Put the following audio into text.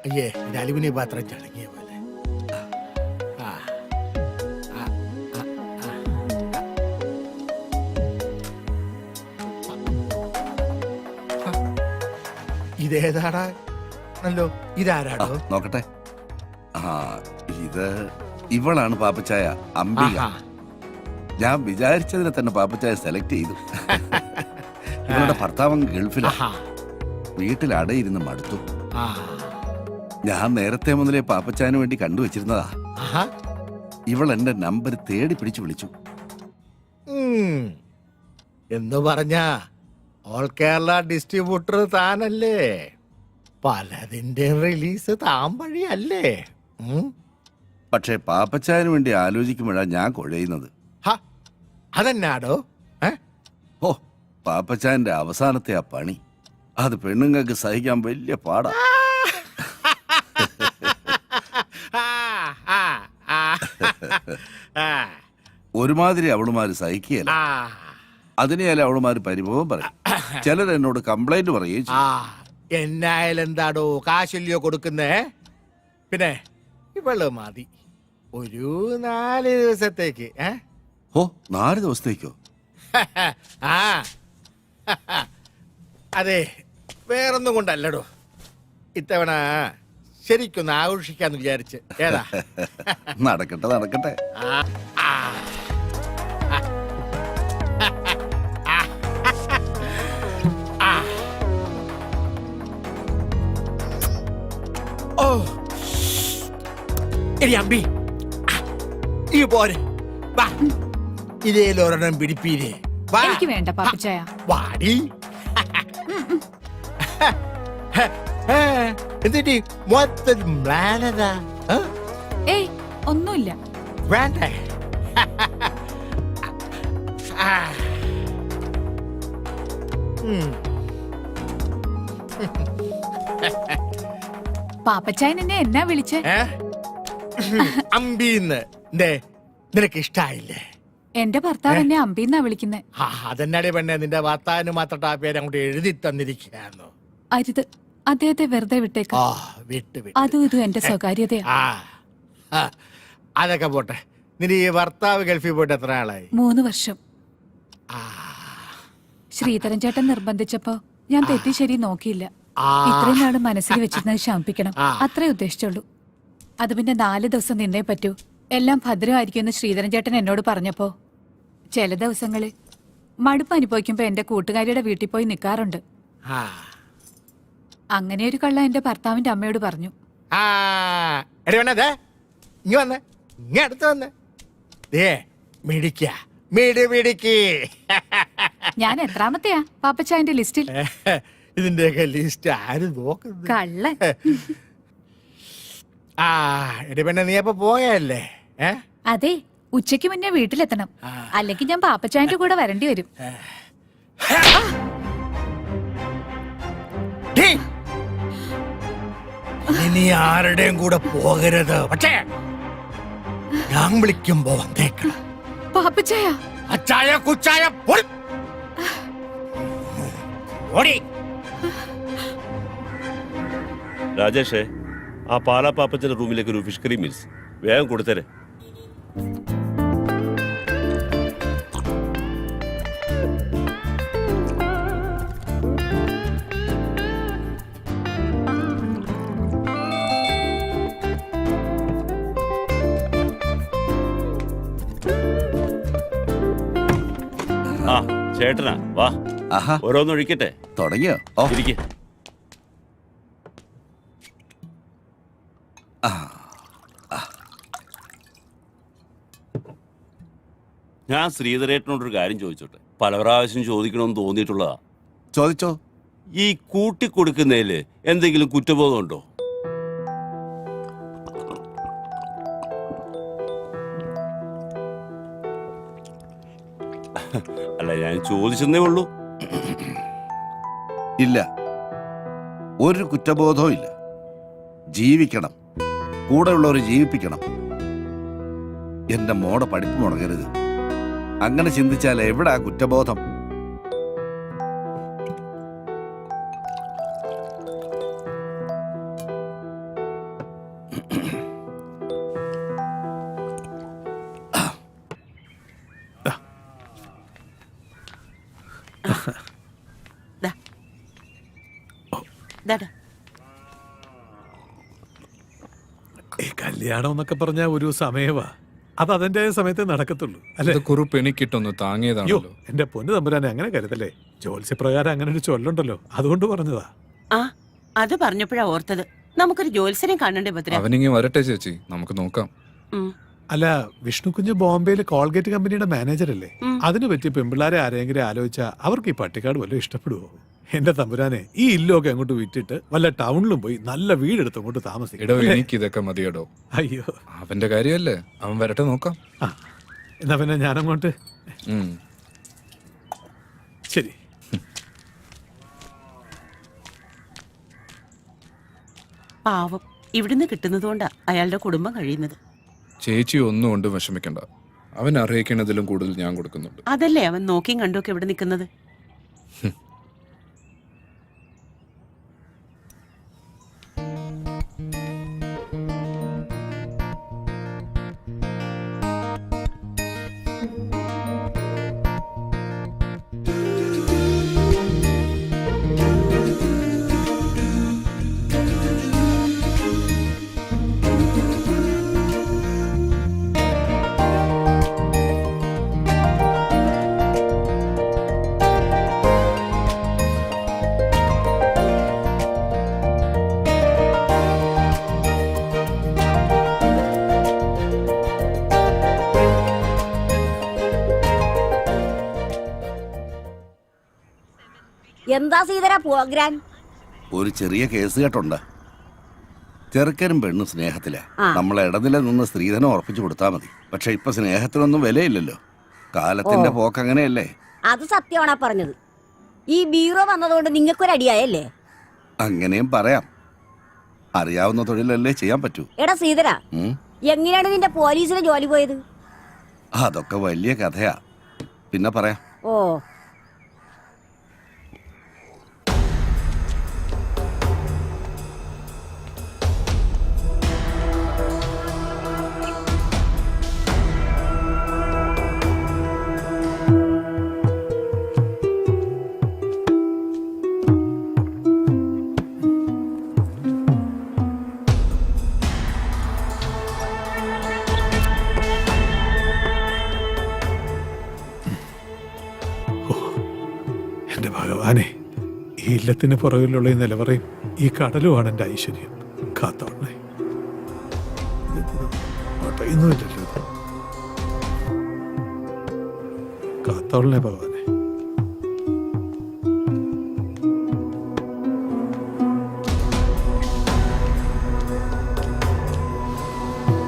അയ്യേ ഇത് അലുമിനിയം പാത്രം ചടങ്ങിയ പോലെ. ഇതേതാടാ നല്ലോ ആ, ഇതാരാടോ നോക്കട്ടെ ആ ഇത് ഇവളാണ് പാപ്പച്ചായ അംബിക ആഹാ. ഞാൻ വിചാരിച്ചതിനെ തന്നെ പാപ്പച്ചായ സെലക്ട് ചെയ്തു ഇവളുടെ ഗൾഫിലാ ആഹാ. വീട്ടിൽ അടയിരുന്ന് മടുത്തു ആ. ഞാൻ നേരത്തെ മുതലേ പാപ്പച്ചാന് വേണ്ടി കണ്ടുവച്ചിരുന്നതാ ആഹാ. ഇവൾ എന്റെ നമ്പർ തേടി പിടിച്ചു വിളിച്ചു. ഉം. എന്ന് പറഞ്ഞ ഓൾ കേരള ഡിസ്ട്രിബ്യൂട്ടർ താനല്ലേ? പലതിന്റെ റിലീസ് താൻ വഴിയല്ലേ? ഉം? പക്ഷേ പാപ്പച്ചായന് വേണ്ടി ആലോചിക്കുമ്പോഴാണ് ഞാൻ കുഴയുന്നത്. ഹ, അതെന്നാടോ? ഏ? ഓ പാപ്പച്ചാന്റെ അവസാനത്തെ ആ പണി. അത് പെണ്ണുങ്ങൾക്ക് സഹിക്കാൻ വലിയ പാടാ ആ, ആ, ആ, ആ, ഒരുമാതിരി അവളുമാര് സഹിക്കുകയല്ല. ആ, അതിനെയല്ല അവളുമാര് പരിഭവം പറയും? ചിലർ എന്നോട് കംപ്ലൈന്റ് പറയുകയും ആ. എന്നായാലും എന്താടോ കാശല്യോ കൊടുക്കുന്നേ? പിന്നെ ഇവൾ മതി. ഒരു നാല് ദിവസത്തേക്ക് ഏ? ഓ നാല് ദിവസത്തേക്കോ? ആ. അതെ വേറൊന്നും കൊണ്ടല്ലടോ. ഇത്തവണ ശരിക്കൊന്ന് ആഘോഷിക്കാന്ന് വിചാരിച്ച്. ഏതാ? നടക്കട്ടെ നടക്കട്ടെ. ആ, ആ. ഓ എടി അമ്പി. ഈ പോരെ. വാ. ഇതേലൊരെണ്ണം പിടിപ്പീരേ. എനിക്ക് വേണ്ട പാപ്പച്ചായ. വാടി. എന്നിട്ട് മൊത്തം മ്ലാനതാ? ഏയ് ഒന്നുമില്ല. വേണ്ടേ. പാപ്പച്ചായൻ എന്നെ എന്നാ വിളിച്ചേ? അമ്പീന്ന്. നിനക്ക് ഇഷ്ടായില്ലേ? എന്റെ ഭർത്താവ് എന്നെ അമ്പീന്നാ വിളിക്കുന്നെ. ആ അതെന്നാടി പെണ്ണെ? നിന്റെ ഭർത്താവിന് മാത്രം ആ പേര് അങ്ങോട്ട് എഴുതി തന്നിരിക്കുന്നു അരുത്. അദ്ദേഹത്തെ വെറുതെ വിട്ടേക്ക. ആ വിട്ട് വിട്ട്. അതും ഇതും എന്റെ സ്വകാര്യതയാ. ആ, അതൊക്കെ പോട്ടെ. നിന്റെ ഈ ഭർത്താവ് ഗൾഫിൽ പോയിട്ട് എത്ര ആളായി? മൂന്ന് വർഷം. ശ്രീധരൻ ചേട്ടൻ നിർബന്ധിച്ചപ്പോ ഞാൻ തെറ്റി ശരി നോക്കിയില്ല. ഇത്രയും നാൾ മനസ്സിൽ വെച്ചിരുന്നത് ശമിപ്പിക്കണം അത്രേ ഉദ്ദേശിച്ചുള്ളൂ. അത് പിന്നെ നാല് ദിവസം നിന്നേ പറ്റൂ. എല്ലാം ഭദ്രമായിരിക്കുമെന്ന് ശ്രീധരൻ ചേട്ടൻ എന്നോട് പറഞ്ഞപ്പോ ചില ദിവസങ്ങളിൽ മടുപ്പ് അനുഭവിക്കുമ്പോ എന്റെ കൂട്ടുകാരിയുടെ വീട്ടിൽ പോയി നിൽക്കാറുണ്ട്. അങ്ങനെ ഒരു കള്ള എന്റെ ഭർത്താവിന്റെ അമ്മയോട് പറഞ്ഞു. മിടിക്ക മിടി മിടിക്ക്. ഞാൻ എത്രാമത്തെയാ? പാപ്പച്ചായന്റെ ലിസ്റ്റിൽ. ഇതിന്റെയൊക്കെ ലിസ്റ്റ് ആര് നോക്കുന്നത്? കള്ളൻ. ആ എടി പെണ്ണെ നീ അപ്പൊ പോയല്ലേ ഏ? അതെ ഉച്ചയ്ക്ക് മുന്നേ വീട്ടിലെത്തണം. അല്ലെങ്കിൽ ഞാൻ പാപ്പച്ചായന്റെ കൂടെ വരേണ്ടി വരും. ടീ. ഇനി ആരുടെയും കൂടെ പോകരുത്. പക്ഷേ ഞാൻ വിളിക്കുമ്പോ വന്നേക്കണം. പാപ്പച്ചായ. അച്ചായ കുച്ചായ പൊൾ. ഓടി. രാജേഷേ ആ പാലാപ്പാപ്പച്ചന്റെ റൂമിലേക്ക് ഒരു ഫിഷ് കറി മീൽസ് വേഗം കൊടുത്തേരെ. ചേട്ടനാ വാ. ആഹാ. ഓരോന്നൊഴിക്കട്ടെ. തുടങ്ങിയോ? ഓ. ഇരിക്ക. ഞാൻ ശ്രീധരേട്ടനോടൊരു കാര്യം ചോദിച്ചോട്ടെ. പല പ്രാവശ്യം ചോദിക്കണമെന്ന് തോന്നിയിട്ടുള്ളതാ. ചോദിച്ചോ. ഈ കൂട്ടിക്കൊടുക്കുന്നതിൽ എന്തെങ്കിലും കുറ്റബോധമുണ്ടോ? ചോദിച്ചെന്നേ ഉള്ളൂ. ഇല്ല. ഒരു കുറ്റബോധവും ഇല്ല. ജീവിക്കണം. കൂടെയുള്ളവരെ ജീവിപ്പിക്കണം. എന്റെ മോടെ പഠിപ്പ് മുടങ്ങരുത്. അങ്ങനെ ചിന്തിച്ചാൽ എവിടെ ആ കുറ്റബോധം? കല്യാണം എന്നൊക്കെ പറഞ്ഞ ഒരു സമയവാ. അത് അതിന്റെ സമയത്ത് നടക്കത്തുള്ളൂ അല്ലെ? കുറിപ്പ് എനിക്കിട്ടൊന്ന് താങ്ങിയതാണല്ലോ. എന്റെ പൊന്ന് തമ്പുരാനെ അങ്ങനെ കരുതല്ലേ? ജ്യോത്സ്യപ്രകാരം അങ്ങനെ ഒരു ചൊല്ലുണ്ടല്ലോ അതുകൊണ്ട് പറഞ്ഞതാ. ആ അത് പറഞ്ഞപ്പോഴാ ഓർത്തത്. നമുക്കൊരു ജോത്സ്യനെ കാണണ്ടേ ഭദ്ര? വരട്ടെ ചേച്ചി. നമുക്ക് നോക്കാം. അല്ല വിഷ്ണു കുഞ്ഞ് ബോംബെയിലെ കോൾഗേറ്റ് കമ്പനിയുടെ മാനേജർ അല്ലേ അതിനു പറ്റി പെമ്പിള്ളാരെ ആരെങ്കിലും ആലോചിച്ചാൽ അവർക്ക് ഈ പട്ടിക്കാട് വല്ലതും ഇഷ്ടപ്പെടുവോ? എന്റെ തമ്പുരാനെ ഈ ഇല്ലൊക്കെ അങ്ങോട്ട് വിറ്റിട്ട് വല്ല ടൗണിലും പോയി നല്ല വീടെടുത്ത് അങ്ങോട്ട് എടോ താമസിക്കും എനിക്ക് ഇതൊക്കെ മതിയടോ. അയ്യോ. അവന്റെ കാര്യമല്ലേ? അവൻ വരട്ടെ നോക്കാം. ആ എന്നാ പിന്നെ ഞാനങ്ങോട്ട്. ഉം. ശരി. പാവം ഇവിടുന്ന് കിട്ടുന്നതുകൊണ്ടാ അയാളുടെ കുടുംബം കഴിയുന്നത്. ചേച്ചി ഒന്നും കൊണ്ടും വിഷമിക്കണ്ട. അവൻ അറിയിക്കണതിലും കൂടുതൽ ഞാൻ കൊടുക്കുന്നുണ്ട്. അതല്ലേ അവൻ നോക്കിയും കണ്ടുമൊക്കെ ഇവിടെ നിൽക്കുന്നത്? എന്താ സീതര പ്രോഗ്രാം ഒരു ചെറിയ കേസ് കേട്ടുണ്ട്. ചെറുക്കനും പെണ്ണും സ്നേഹത്തിലാ. നമ്മളെ ഇടനില നിന്ന് സ്ത്രീധനം ഉറപ്പിച്ചു കൊടുത്താ മതി. പക്ഷെ ഇപ്പൊ സ്നേഹത്തിനൊന്നും വിലയില്ലല്ലോ. കാലത്തിന്റെ പോക്ക് അങ്ങനെയല്ലേ? അത് സത്യമാണാ പറഞ്ഞത്. ഈ ബീറോ വന്നതുകൊണ്ട് നിങ്ങൾക്കൊരടിയായല്ലേ? അങ്ങനെയും പറയാം. അറിയാവുന്ന തൊഴിലല്ലേ ചെയ്യാൻ പറ്റൂ. എടാ സീതര ഉം? എങ്ങനെയാണ് നിന്റെ പോലീസിന് ജോലി പോയത്? അതൊക്കെ വലിയ കഥയാ. പിന്നെ പറയാം. ഓ. ഭഗവാനെ ഈ ഇല്ലത്തിന് പുറകിലുള്ള ഈ നിലവറയും ഈ കടലുമാണ് എന്റെ ഐശ്വര്യം. കാത്തോളെ ഒട്ടയൊന്നുമില്ലല്ലോ കാത്തോളനെ ഭഗവാൻ